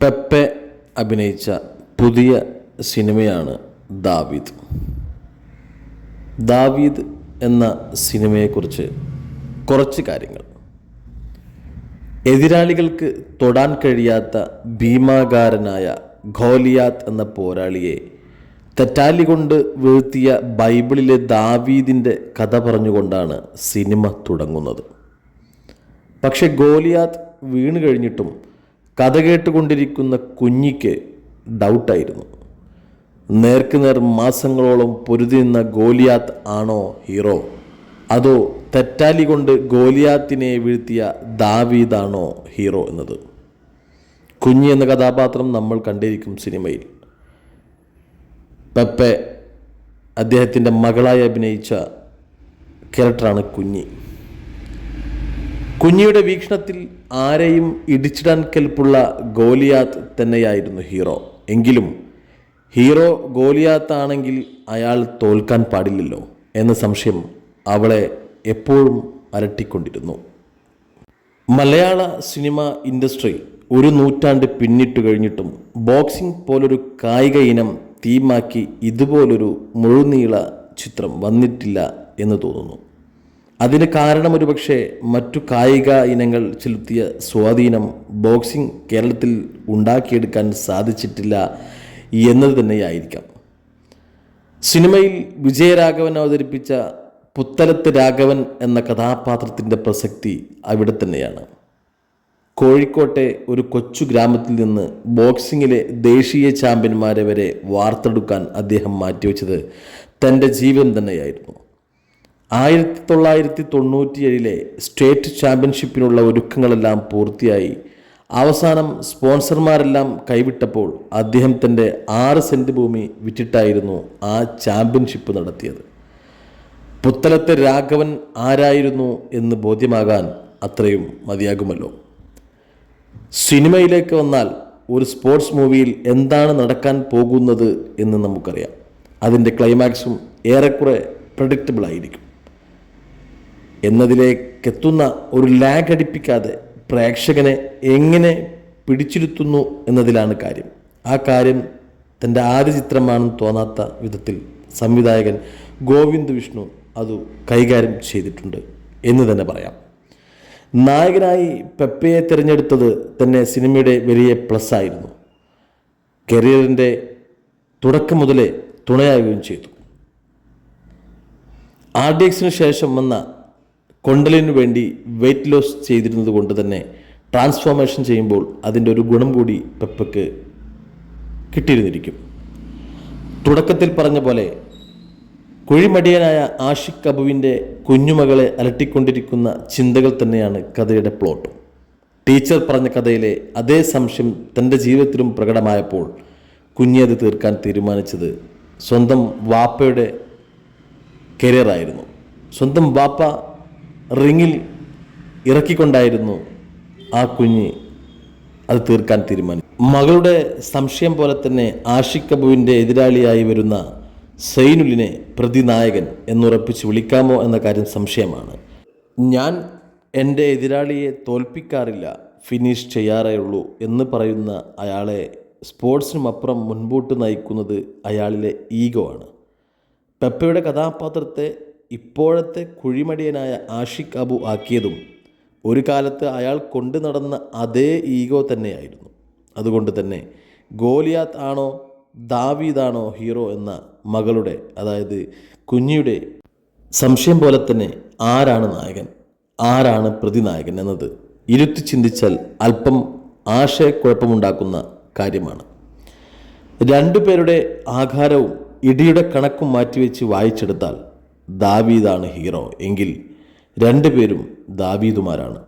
പെപ്പെ അഭിനയിച്ച പുതിയ സിനിമയാണ് ദാവീദ്. ദാവീദ് എന്ന സിനിമയെക്കുറിച്ച് കുറച്ച് കാര്യങ്ങൾ. എതിരാളികൾക്ക് തൊടാൻ കഴിയാത്ത ഭീമാകാരനായ ഖോലിയാത്ത് എന്ന പോരാളിയെ തെറ്റാലി കൊണ്ട് വീഴ്ത്തിയ ബൈബിളിലെ ദാവീദിന്റെ കഥ പറഞ്ഞുകൊണ്ടാണ് സിനിമ തുടങ്ങുന്നത്. പക്ഷേ ഗോലിയാത്ത് വീണ് കഴിഞ്ഞിട്ടും കഥ കേട്ടുകൊണ്ടിരിക്കുന്ന കുഞ്ഞിക്ക് ഡൗട്ടായിരുന്നു നേർക്കുനേർ മാസങ്ങളോളം പൊരുതി നിന്ന ഗോലിയാത്ത് ആണോ ഹീറോ അതോ തെറ്റാലി കൊണ്ട് ഗോലിയാത്തിനെ വീഴ്ത്തിയ ദാവീദാണോ ഹീറോ എന്നത്? കുഞ്ഞി എന്ന കഥാപാത്രം നമ്മൾ കണ്ടിരിക്കും സിനിമയിൽ. പെപ്പെ അദ്ദേഹത്തിന്റെ മകളായി അഭിനയിച്ച ക്യാരക്ടറാണ് കുഞ്ഞി. കുഞ്ഞിയുടെ വീക്ഷണത്തിൽ ആരെയും ഇടിച്ചിടാൻ കെൽപ്പുള്ള ഗോലിയാത്ത് തന്നെയായിരുന്നു ഹീറോ. എങ്കിലും ഹീറോ ഗോലിയാത്ത് ആണെങ്കിൽ അയാൾ തോൽക്കാൻ പാടില്ലല്ലോ എന്ന സംശയം അവളെ എപ്പോഴും അലട്ടിക്കൊണ്ടിരുന്നു. മലയാള സിനിമ ഇൻഡസ്ട്രി ഒരു നൂറ്റാണ്ട് പിന്നിട്ട് കഴിഞ്ഞിട്ടും ബോക്സിംഗ് പോലൊരു കായിക ഇനം തീമാക്കി ഇതുപോലൊരു മുഴുനീള ചിത്രം വന്നിട്ടില്ല എന്ന് തോന്നുന്നു. അതിന് കാരണം ഒരുപക്ഷെ മറ്റു കായിക ഇനങ്ങൾ ചെലുത്തിയ സ്വാധീനം ബോക്സിംഗ് കേരളത്തിൽ ഉണ്ടാക്കിയെടുക്കാൻ സാധിച്ചിട്ടില്ല എന്നത് തന്നെയായിരിക്കാം. സിനിമയിൽ വിജയരാഘവൻ അവതരിപ്പിച്ച പുത്തലത്ത് രാഘവൻ എന്ന കഥാപാത്രത്തിന്റെ പ്രസക്തി അവിടെ തന്നെയാണ്. കോഴിക്കോട്ടെ ഒരു കൊച്ചു ഗ്രാമത്തിൽ നിന്ന് ബോക്സിങ്ങിലെ ദേശീയ ചാമ്പ്യന്മാരെ വരെ വാർത്തെടുക്കാൻ അദ്ദേഹം മാറ്റിവെച്ചത് തന്റെ ജീവിതം തന്നെയായിരുന്നു. ആയിരത്തി തൊള്ളായിരത്തി തൊണ്ണൂറ്റിയേഴിലെ സ്റ്റേറ്റ് ചാമ്പ്യൻഷിപ്പിനുള്ള ഒരുക്കങ്ങളെല്ലാം പൂർത്തിയായി. അവസാനം സ്പോൺസർമാരെല്ലാം കൈവിട്ടപ്പോൾ അദ്ദേഹം തന്റെ ആറ് സെന്റ് ഭൂമി വിറ്റിട്ടായിരുന്നു ആ ചാമ്പ്യൻഷിപ്പ് നടത്തിയത്. പുത്തലത്തെ രാഘവൻ ആരായിരുന്നു എന്ന് ബോധ്യമാകാൻ അത്രയും മതിയാകുമല്ലോ. സിനിമയിലേക്ക് വന്നാൽ ഒരു സ്പോർട്സ് മൂവിയിൽ എന്താണ് നടക്കാൻ പോകുന്നത് എന്ന് നമുക്കറിയാം. അതിന്റെ ക്ലൈമാക്സും ഏറെക്കുറെ പ്രഡിക്റ്റബിൾ ആയിരിക്കും. എന്നതിലേക്കെത്തുന്ന ഒരു ലാഗ് അടിപ്പിക്കാതെ പ്രേക്ഷകനെ എങ്ങനെ പിടിച്ചിരുത്തുന്നു എന്നതിലാണ് കാര്യം. ആ കാര്യം തന്റെ ആദ്യ ചിത്രമാണെന്ന് തോന്നാത്ത വിധത്തിൽ സംവിധായകൻ ഗോവിന്ദ് വിഷ്ണു അത് കൈകാര്യം ചെയ്തിട്ടുണ്ട് എന്ന് തന്നെ പറയാം. നായകനായി പെപ്പയെ തിരഞ്ഞെടുത്തത് തന്നെ സിനിമയുടെ വലിയ പ്ലസ് ആയിരുന്നു. കരിയറിന്റെ തുടക്കം മുതലേ തുണയാകുകയും ചെയ്തു. ആർ ഡി എക്സിന് ശേഷം വന്ന കൊണ്ടലിനു വേണ്ടി വെയിറ്റ് ലോസ് ചെയ്തിരുന്നത് കൊണ്ട് തന്നെ ട്രാൻസ്ഫോർമേഷൻ ചെയ്യുമ്പോൾ അതിന്റെ ഒരു ഗുണം കൂടി പെപ്പയ്ക്ക് കിട്ടിയിരുന്നിരിക്കും. തുടക്കത്തിൽ പറഞ്ഞ പോലെ കുഴിമടിയനായ ആഷിഖ് അബുവിന്റെ കുഞ്ഞുമകളെ അലട്ടിക്കൊണ്ടിരിക്കുന്ന ചിന്തകൾ തന്നെയാണ് കഥയുടെ പ്ലോട്ട് ടീച്ചർ പറഞ്ഞ കഥയിലെ അതേ സംശയം തന്റെ ജീവിതത്തിലും പ്രകടമായപ്പോൾ കുഞ്ഞത് തീർക്കാൻ തീരുമാനിച്ചത് സ്വന്തം വാപ്പയുടെ കരിയറായിരുന്നു സ്വന്തം വാപ്പ റിങ്ങിൽ ഇറക്കിക്കൊണ്ടായിരുന്നു ആ കുഞ്ഞ് അത് തീർക്കാൻ തീരുമാനിച്ചു മകളുടെ സംശയം പോലെ തന്നെ ആഷിഖ് കബുവിന്റെ എതിരാളിയായി വരുന്ന സൈനുലിനെ പ്രതിനായകൻ എന്നുറപ്പിച്ച് വിളിക്കാമോ എന്ന കാര്യം സംശയമാണ്. ഞാൻ എന്റെ എതിരാളിയെ തോൽപ്പിക്കാറില്ല ഫിനിഷ് ചെയ്യാറേ ഉള്ളൂ എന്ന് പറയുന്ന അയാളെ സ്പോർട്സിനുമപ്പുറം മുൻപോട്ട് നയിക്കുന്നത് അയാളിലെ ഈഗോ ആണ്. പെപ്പയുടെ കഥാപാത്രത്തെ ഇപ്പോഴത്തെ കുഴിമടിയനായ ആഷിഖ് അബു ആക്കിയതും ഒരു കാലത്ത് അയാൾ കൊണ്ടു നടന്ന അതേ ഈഗോ തന്നെയായിരുന്നു. അതുകൊണ്ട് തന്നെ ഗോലിയാത്ത് ആണോ ദാവീദാണോ ഹീറോ എന്ന മകളുടെ അതായത് കുഞ്ഞിയുടെ സംശയം പോലെ തന്നെ ആരാണ് നായകൻ ആരാണ് പ്രതിനായകൻ എന്നത് ഇരുത്തി ചിന്തിച്ചാൽ അല്പം ആശയക്കുഴപ്പമുണ്ടാക്കുന്ന കാര്യമാണ്. രണ്ടു പേരുടെ ആഘാരവും ഇടിയുടെ കണക്കും മാറ്റിവെച്ച് വായിച്ചെടുത്താൽ ദാവീദാണ് ഹീറോ. എങ്കിൽ രണ്ടുപേരും ദാവീദുമാരാണ്.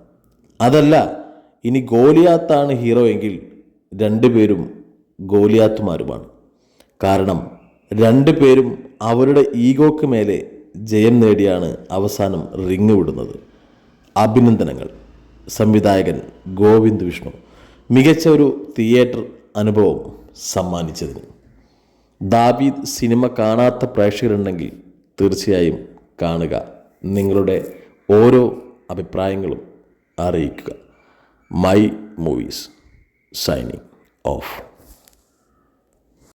അതല്ല ഇനി ഗോലിയാത്താണ് ഹീറോ എങ്കിൽ രണ്ടുപേരും ഗോലിയാത്തുമാരുമാണ്. കാരണം രണ്ടുപേരും അവരുടെ ഈഗോക്ക് മേലെ ജയം നേടിയാണ് അവസാനം റിങ് വിടുന്നത്. അഭിനന്ദനങ്ങൾ. സംവിധായകൻ ഗോവിന്ദ് വിഷ്ണു. മികച്ച ഒരു തിയേറ്റർ അനുഭവം സമ്മാനിച്ചതിന്. ദാബീദ് സിനിമ കാണാത്ത പ്രേക്ഷകരുണ്ടെങ്കിൽ തീർച്ചയായും കാണുക. നിങ്ങളുടെ ഓരോ അഭിപ്രായങ്ങളും അറിയിക്കുക. My movies signing off